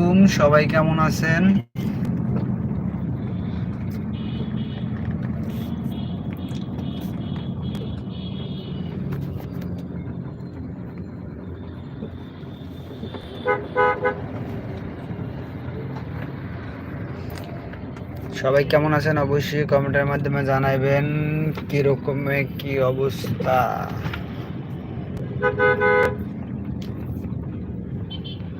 আলাইকুম সবাই কেমন আছেন? সবাই কেমন আছেন? অবশ্যই কমেন্টের মাধ্যমে জানাবেন কিরকমে কি অবস্থা?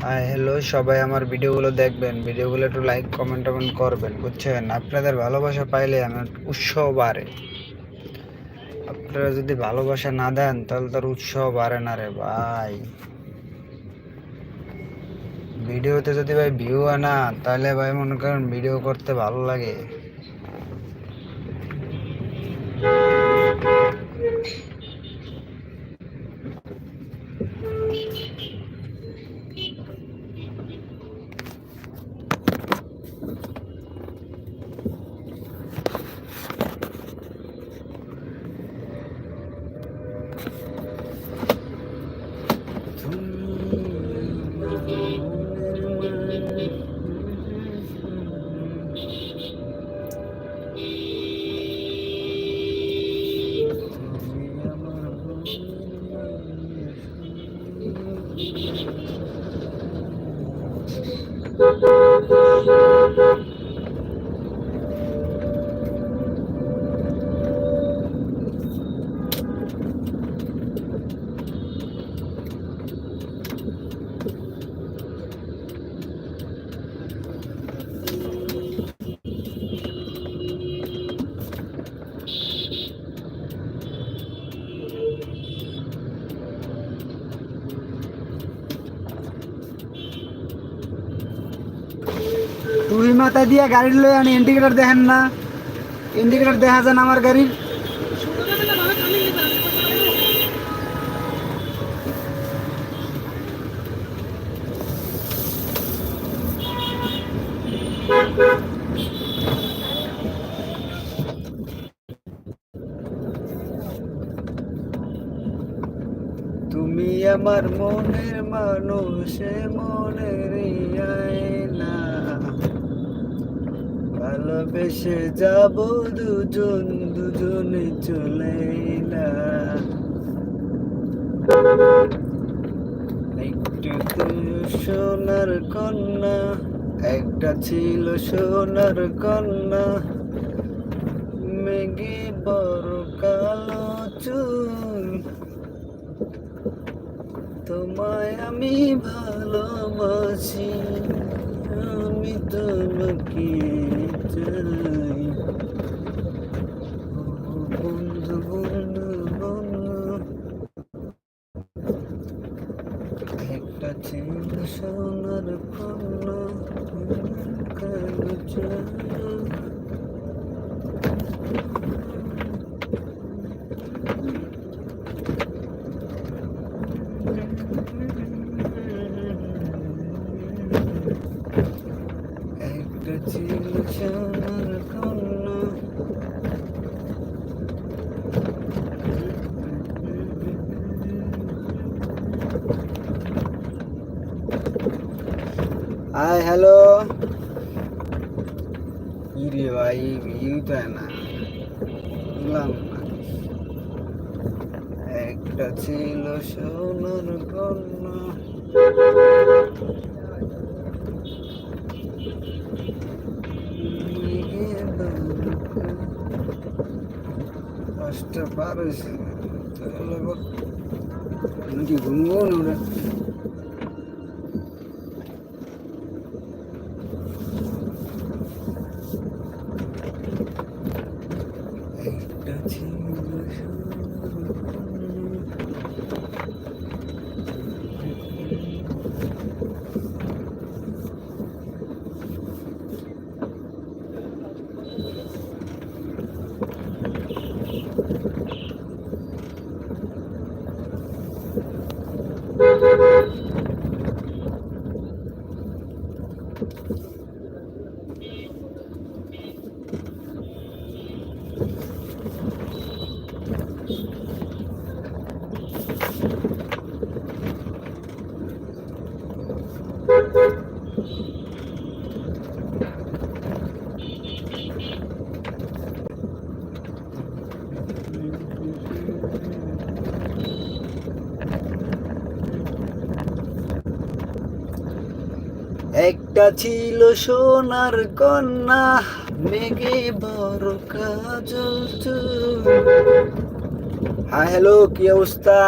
হ্যালো সবাই আমার ভিডিওগুলো দেখবেন, ভিডিওগুলো একটু লাইক কমেন্ট টমেন্ট করবেন, বুঝছেন? আপনাদের ভালোবাসা পাইলে আমার উৎসাহ বাড়ে। আপনারা যদি ভালোবাসা না দেন, তাহলে তার উৎসাহ বাড়ে না রে ভাই। ভিডিওতে যদি ভাই ভিউ আনা তাহলে ভাই মনে করেন ভিডিও করতে ভালো লাগে। মাথা দিয়া গাড়ির লই আনি ইন্ডিকেটর দেখেন না। ইন্ডিকেটর দেখা যান আমার গাড়ির। তুমি আমার মনের মানুষ যাব দুজন, দুজনে চলে না। সোনার কন্যা, একটা ছিল সোনার কন্যা। মেঘে বড় কালো চুল। তোমায় আমি ভালোবাসি, আমি তোমাকে চাই ও বন্ধু বন্ধু বন্ধু একটা ছিল সোনার কন্যা কালো চুল একটা ছিল সোনার কন্যা হাই হ্যালো ইরে ভাই ভিউ তো না। বুঝলাম না। একটা ছিল সোনার কন্যা পাঁচটা পার হয়েছে তাহলে আবার নাকি ঘুমবো না কা ছিল সোনার কন্যা, মেঘে বড় কাজল হ্যাঁ হ্যালো, কি অবস্থা?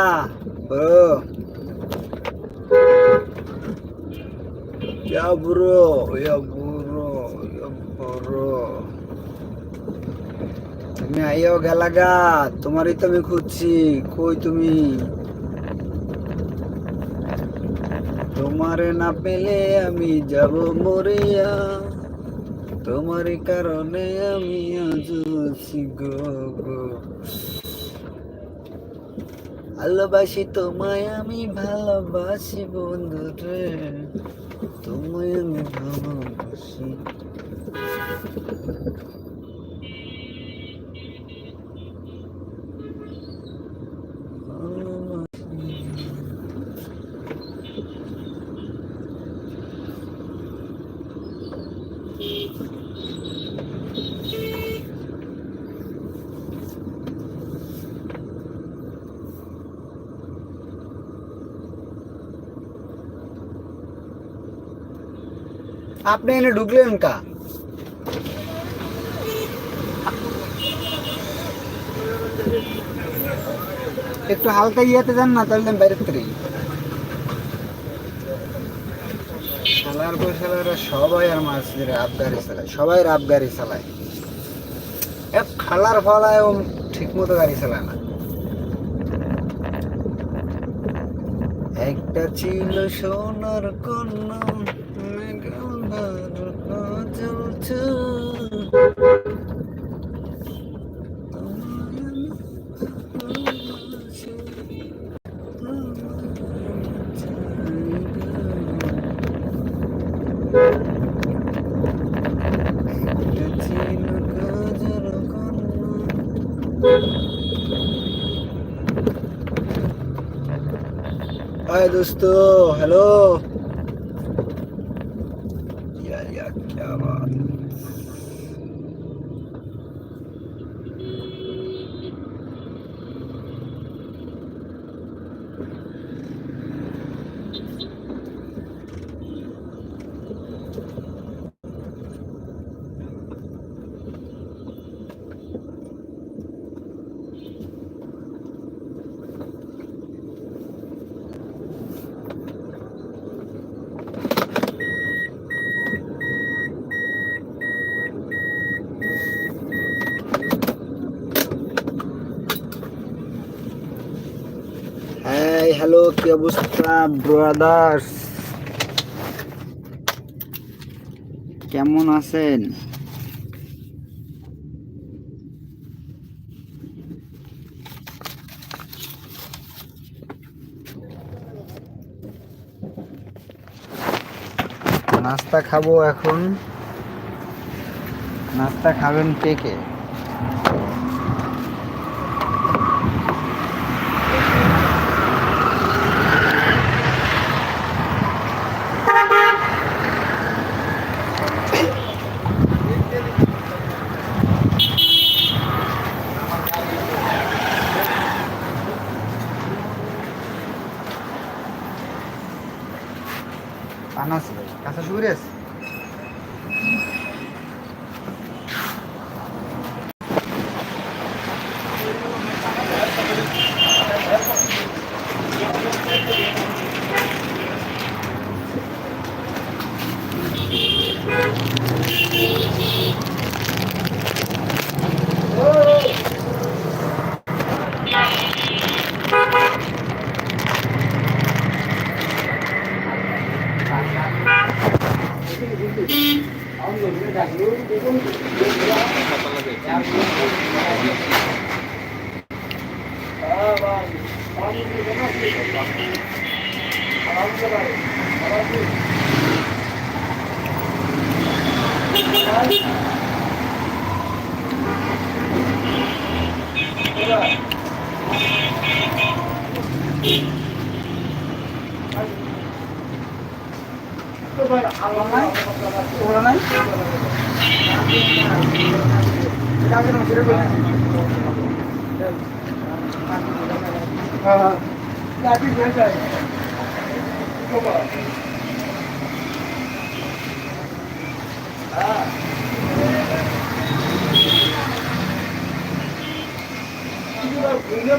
তুমি আইও গেলাগা তোমারই তো আমি খুঁজছি। কই তুমি? তোমারে না পেলে আমি যাব মরিয়া। তোমার কারণে আমি আজ গো। ভালোবাসি তোমায় আমি, ভালোবাসি বন্ধু রে। তোমায় আমি ভালোবাসি। আপনি এনে ঢুকলেন কা? একটু হালকা ইয়েতে যান না, তাহলে বাইরের থেকে সবাই আর মাছ চালায়, সবাই চালায়। এক খালার ঠিক মতো গাড়ি চালায় না। একটা ছিল সোনার কন্যা। हाय दोस्तों हेलो ব্রাদার্স। কেমন আছেন? নাস্তা খাব এখন। নাস্তা খাবেন কে কে?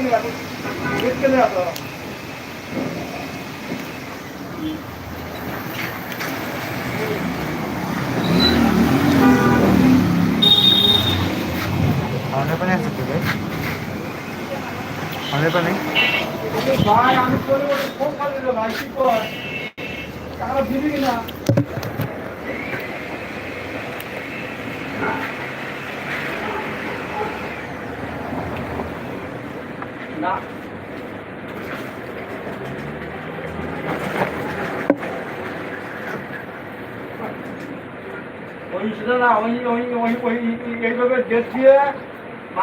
mira, mira, mira, mira,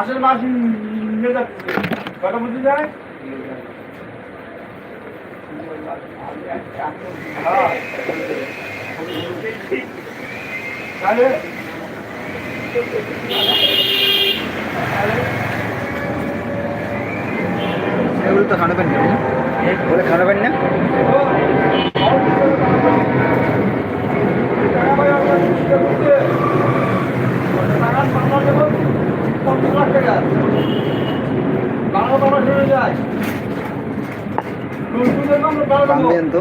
মাসের মাস নিয়ে যাচ্ছে। কটা বুঝে যায়। তাহলে এগুলো তো খাওয়াবেন না বলে খাওয়াবেন না? বান্ধেন তো।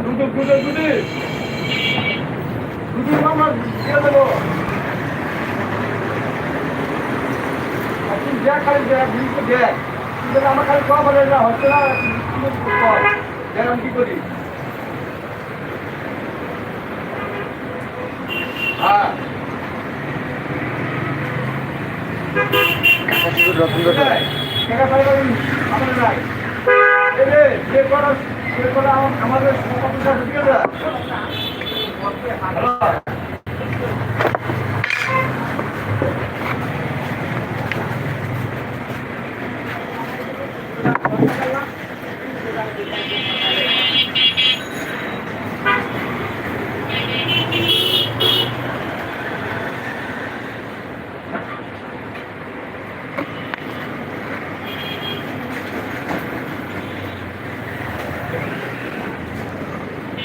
আমার খালি না হচ্ছে না কি করি হ্যাঁ রতন নাই, টাকা পাইবার আমাদের নাই। এই যে, যে করা, যে করা আম- আমাদের সভাপতির কাছে দিয়ে দেয়। হ্যালো?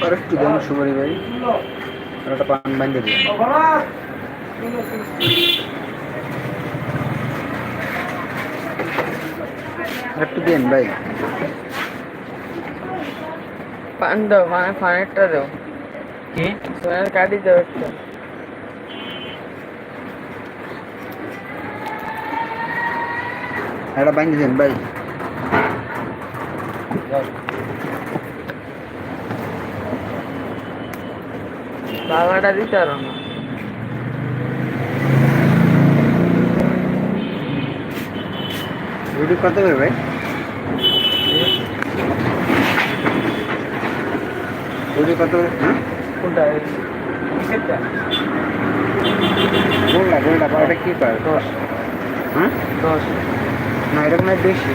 আর একটু দেন সুপারি ভাই শুনলো? আর একটা পান বান্ধে দিন ও ভরত! শুনলো, শুনলো। আর একটু দেন ভাই পান দাও মানে ফানেরটা দাও কি সোনার কাটি দাও একটা একটা বান্ধে দেন ভাই না। রুটি কত করে ভাই? হ্যাঁ? কোনটা? এই কিসেরটা? গোলটা গোলটা কি পায় দশ। হ্যাঁ? দশ। না মানে বেশি।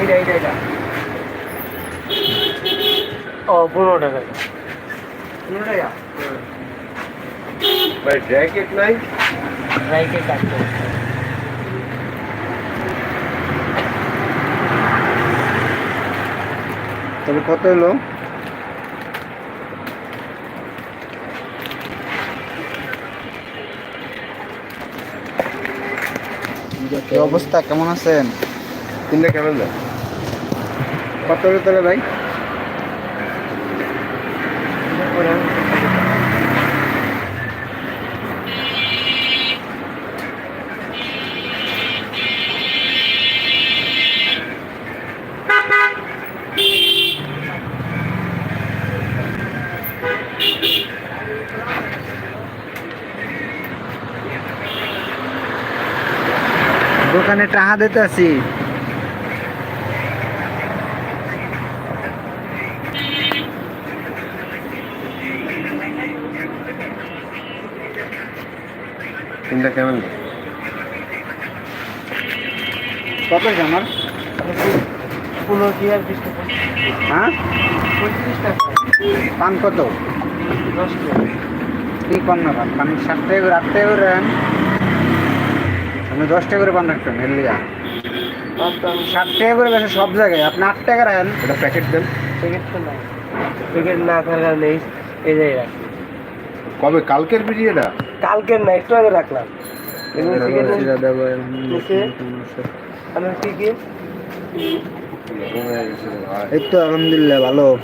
এইটা এইটা এইটা। ও পনেরো টাকা। পনেরো টাকা? ভাই জ্যাকেট নাই রাইকে কাটতে তবে কত হলো কি অবস্থা কেমন আছেন? তিনটা কেমন কত হলো তাহলে ভাই? দোকানে টাহা দিতে আছি তিনটা কেমন কত হয়েছে আমার? পনেরো কি আর বিশ টাকা? হ্যাঁ? পঁয়ত্রিশ টাকা। পান কত? দশ টাকা। কি পান না পান পান ষাট টাকা করে টাকা আপনি দশ টাকা করে পান রাখতেন হেলিয়া পাঁচ টাকা ষাট টাকা করে বেশি সব জায়গায়। আপনি আট টাকা রাখেন। এটা প্যাকেট দেন। প্যাকেট তো নাই। প্যাকেট না থাকার কারণে এই- জায়গায় রাখি কবে? কালকের ভিডিওটা কালকের না একটু আগে রাখলাম। এই তো আলহামদুলিল্লাহ ভালো।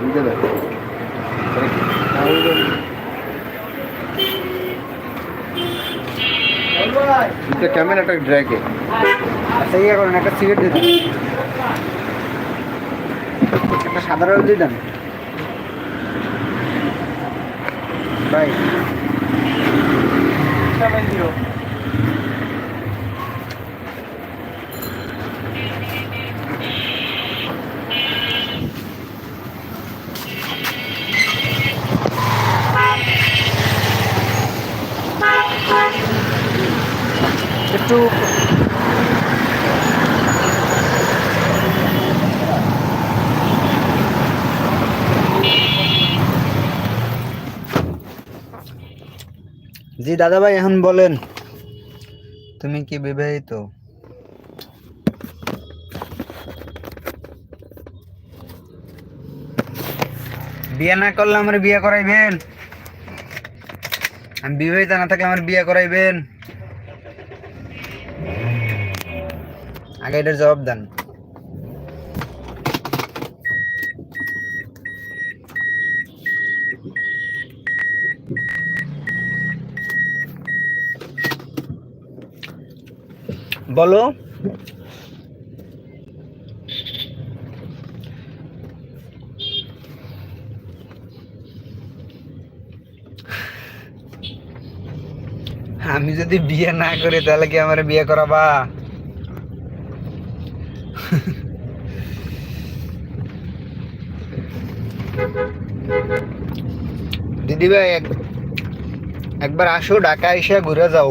বুঝতে দেয় ক্যামেরা একটা ড্র্যাগে আচ্ছা ইয়ে করেন, একটা সিগারেট দেন। একটা সাদা রোল দিয়ে দেন। ভাই একটু জি দাদা ভাই এখন বলেন, তুমি কি বিবাহিত? বিয়ে না করলে আমার বিয়ে করাইবেন? আমি বিবাহিত না থাকলে আমার বিয়ে করাইবেন? আগে এটার জবাব দেন। বলো। আমি যদি বিয়ে না করি, তাহলে কি আমার বিয়ে করাবা? দিদি ভাই এক একবার আসো ঢাকা এসে ঘুরে যাও।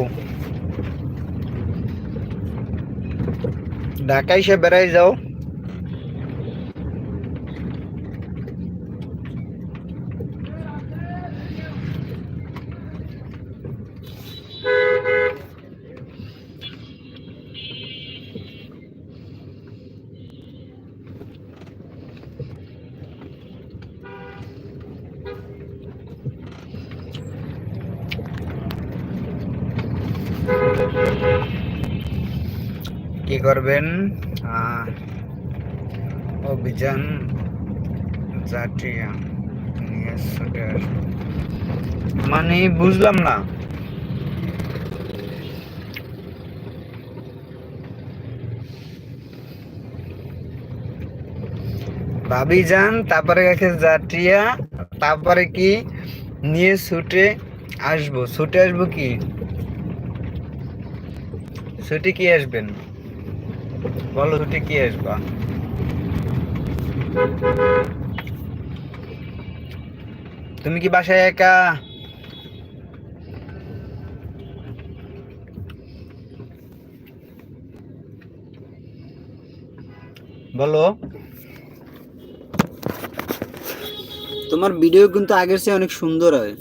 ঢাকা এসে বেড়াই যাও কি করবেন অভিযান। মানে বুঝলাম না। ভাবি যান, তারপরে গেছে জাটিয়া, তারপরে কি নিয়ে ছুটে আসব। ছুটে আসব কি? ছুটে কি আসবেন? বলো ছুটে কি আসবা? তুমি কি বাসায় একা? বলো। তোমার ভিডিও কিন্তু আগের চেয়ে অনেক সুন্দর হয়।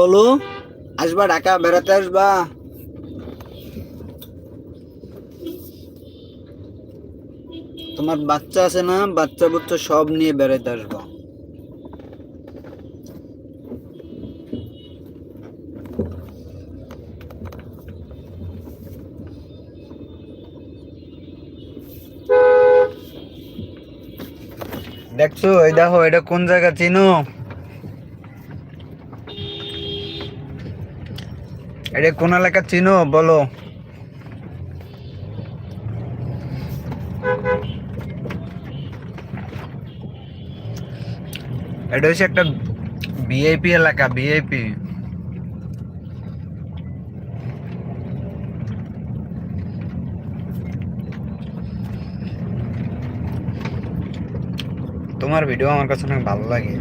বলো, আসবা ঢাকা বেড়াতে আসবা? তোমার বাচ্চা আছে না, বাচ্চা বুচ্চা সব নিয়ে বেড়াতে আসবা। দেখছ, এই দেখো, এটা কোন জায়গা চিনো? এটা কোন এলাকা চিনো? বলো। এটা হচ্ছে একটা ভিআইপি এলাকা ভিআইপি তোমার ভিডিও আমার কাছে অনেক ভালো লাগে।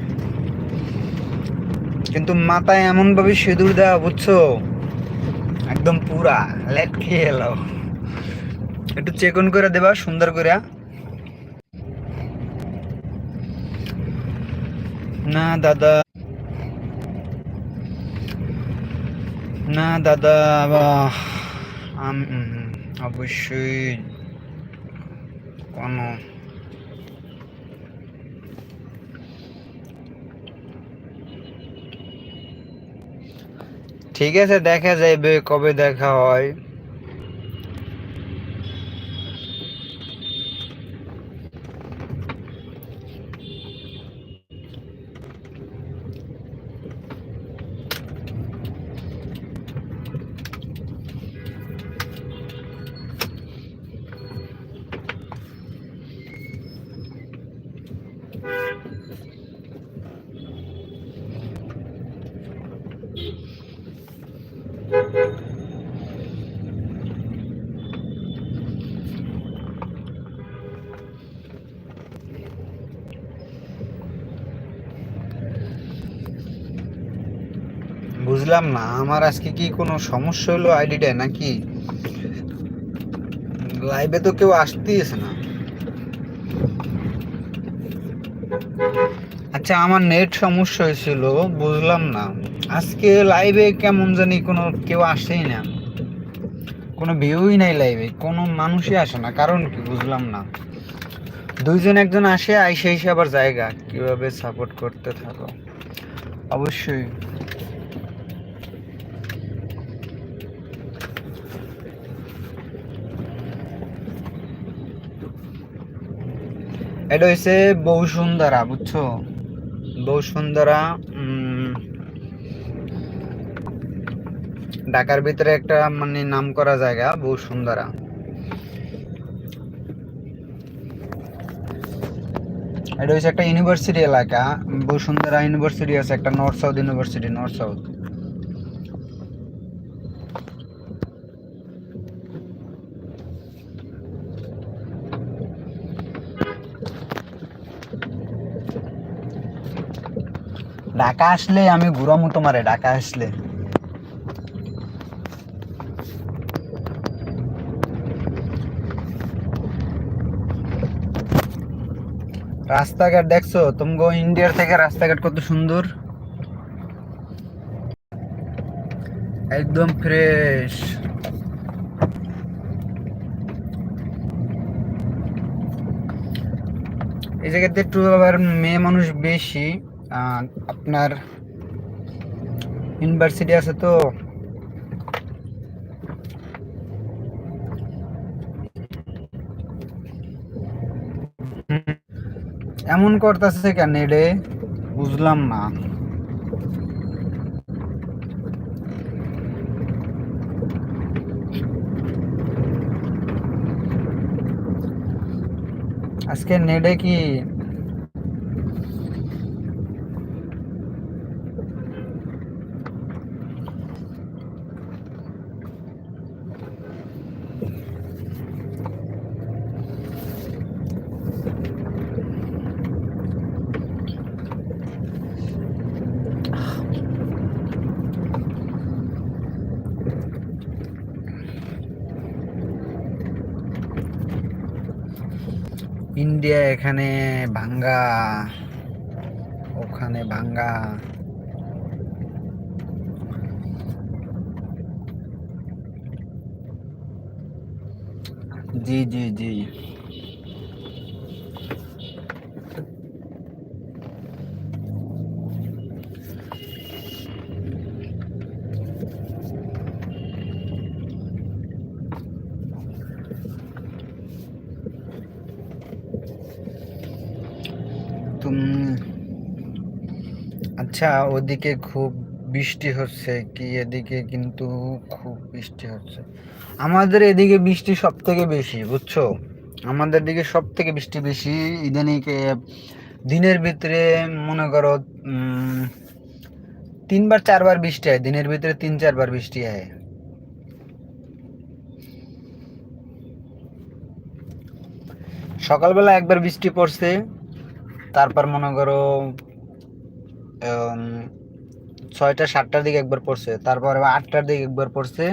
কিন্তু মাথায় এমন ভাবে সিঁদুর দেওয়া, বুঝছ? পুরা লেট খেয়ে এলো একটু চেকন করে দেবা, সুন্দর করে। না, দাদা। না, দাদা অবশ্যই কোনো ঠিক আছে দেখা যাইবে কবে দেখা হয়। বুঝলাম না। আমার আজকে কি কোনো সমস্যা হলো আইডিটায় নাকি? লাইভে তো কেউ আসতেইছে না। আচ্ছা আমার নেট সমস্যা হয়েছিল, বুঝলাম না। আজকে লাইভে কেমন জানি কোনো কেউ আসেই না। কোনো ভিউই নাই লাইভে কোনো মানুষই আসে না। কারণ কি বুঝলাম না। দুইজন একজন আসে, আইসে এসে আবার জায়গা। কীভাবে সাপোর্ট করতে থাকো? অবশ্যই। এটা হচ্ছে বউ সুন্দরা বুঝছ? বউ সুন্দরা ঢাকার ভিতরে একটা মানে নাম করা জায়গা বউ সুন্দরা এটা হচ্ছে একটা ইউনিভার্সিটি এলাকা, বসুন্ধরা ইউনিভার্সিটি আছে, একটা North South university, North South. Dhaka আসলে আমি ঘুরামু তোমারে ঢাকা আসলে। রাস্তাঘাট দেখছ? তোমাকে ইন্ডিয়ার থেকে রাস্তাঘাট কত সুন্দর? একদম ফ্রেশ। এই জায়গাতে একটু আবার মেয়ে মানুষ বেশি। আপনার ইউনিভার্সিটি আছে তো? এমন করতেছে কেন রে? বুঝলাম না। আজকে নেডে কি এখানে ভাঙ্গা ওখানে ভাঙ্গা। জি জি জি তুম আচ্ছা ওদিকে খুব বৃষ্টি হচ্ছে, কি এদিকে কিন্তু খুব বৃষ্টি হচ্ছে। আমাদের এদিকে বৃষ্টি সব থেকে বেশি, বুঝছ? আমাদের দিকে সব থেকে বৃষ্টি বেশি, ইদানিং দিনের ভিতরে মনে করো তিনবার, চারবার বৃষ্টি হয়, দিনের ভিতরে তিন, চারবার বৃষ্টি হয়। সকালবেলা একবার বৃষ্টি পড়ছে, তারপর মনে করো ছয়টা, সাতটার দিকে একবার পড়ছে, তারপর আটটার দিকে একবার পড়ছে,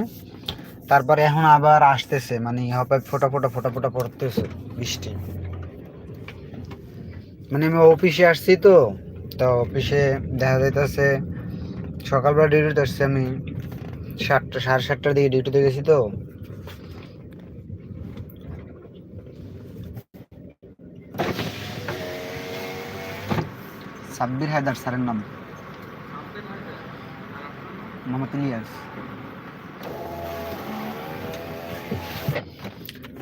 তারপরে এখন আবার আসতেছে মানে হবে ফোটা ফোটা ফোটা ফোটা পড়তেছে, বৃষ্টি। মানে আমি অফিসে আসছি তো তো অফিসে দেখা যাইতেছে সকালবেলা ডিউটিতে আসছি আমি, সাতটা, সাড়ে সাতটার দিকে ডিউটিতে গেছি তো সাব্বির হায়দার স্যারের নাম।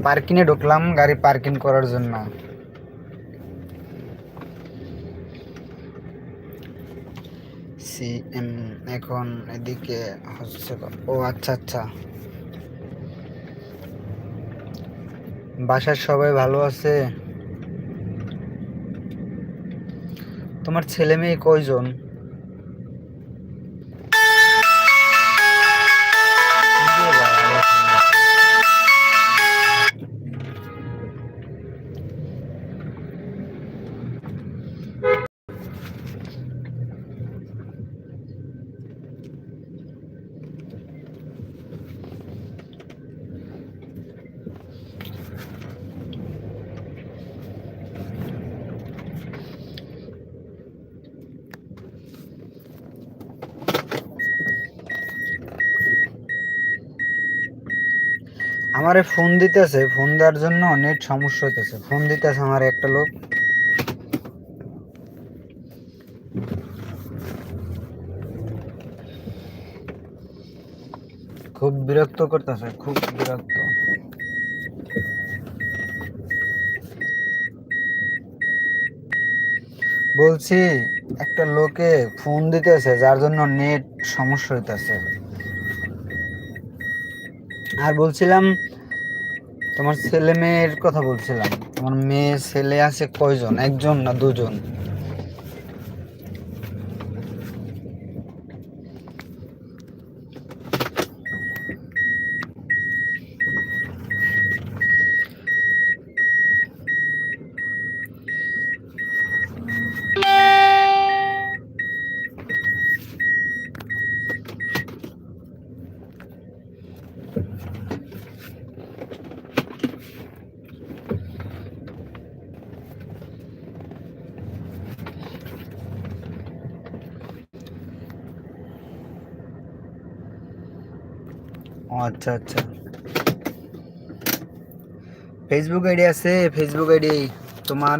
পার্কিংয়ে ঢুকলাম, গাড়ি পার্কিং করার জন্য। সিএম এখন এদিকে হচ্ছে ও আচ্ছা আচ্ছা। বাসার সবাই ভালো আছে? তোমার ছেলে মেয়ে কয়জন? আমারে ফোন দিতেছে ফোন দেওয়ার জন্য নেট সমস্যা হইতেছে। ফোন দিতেছে আমার একটা লোক। খুব বিরক্ত করতেছে, খুব বিরক্ত। বলছি, একটা লোকে ফোন দিতেছে, যার জন্য নেট সমস্যা হইতেছে। আর বলছিলাম তোমার ছেলে মেয়ের কথা বলছিলাম। তোমার মেয়ে ছেলে আছে কয়জন? একজন না দুজন? আচ্ছা আচ্ছা। ফেসবুক আইডি আছে ফেসবুক আইডি তোমার।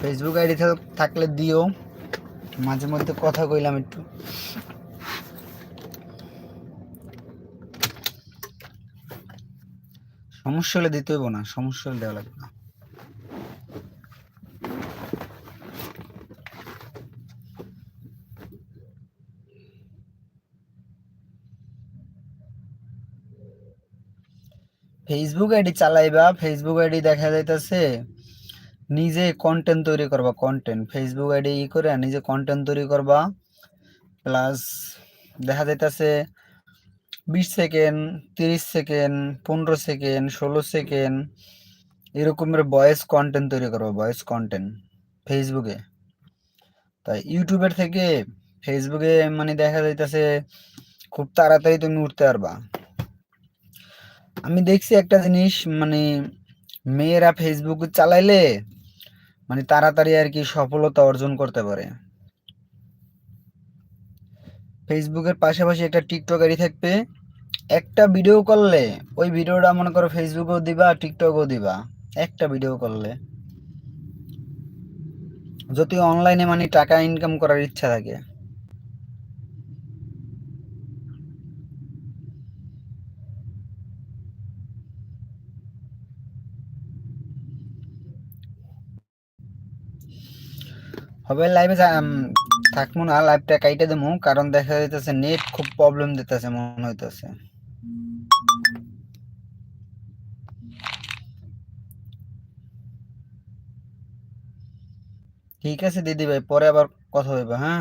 ফেসবুক আইডি থাকলে দিও। মাঝে মধ্যে কথা কইলাম একটু। সমস্যা হলে দিতে হইব না, সমস্যা হলে দেওয়া লাগবে না। ফেসবুক আইডি চালাইবা ফেসবুক আইডি দেখা যাইতেছে, নিজে কন্টেন্ট তৈরি করবা কন্টেন্ট ফেসবুক আইডি ই করে নিজে কন্টেন্ট তৈরি করবা প্লাস দেখা যাইতেছে বিশ সেকেন্ড তিরিশ সেকেন্ড পনেরো সেকেন্ড ষোলো সেকেন্ড এরকমের ভয়েস কন্টেন্ট তৈরি করবা ভয়েস কন্টেন্ট ফেসবুকে তাই ইউটিউবের থেকে ফেসবুকে মানে দেখা যাইতেছে, খুব তাড়াতাড়ি তুমি উঠতে পারবা। আমি দেখছি একটা জিনিস মানে মেয়েরা ফেসবুক চালাইলে মানে তাড়াতাড়ি আর কি সফলতা অর্জন করতে পারে। ফেসবুকের পাশাপাশি একটা টিকটক আইডি থাকবে। একটা ভিডিও করলে, ওই ভিডিওটা মনে করো ফেসবুকেও দিবা টিকটকও দিবা। একটা ভিডিও করলে। যদি অনলাইনে মানে টাকা ইনকাম করার ইচ্ছা থাকে। হবে লাইভে থাকব না লাইভটা কাইটে দেবো কারণ দেখা যাইতেছে নেট খুব প্রবলেম দিতেছে, মনে হইতেছে। ঠিক আছে দিদি ভাই পরে আবার কথা হইবে হ্যাঁ?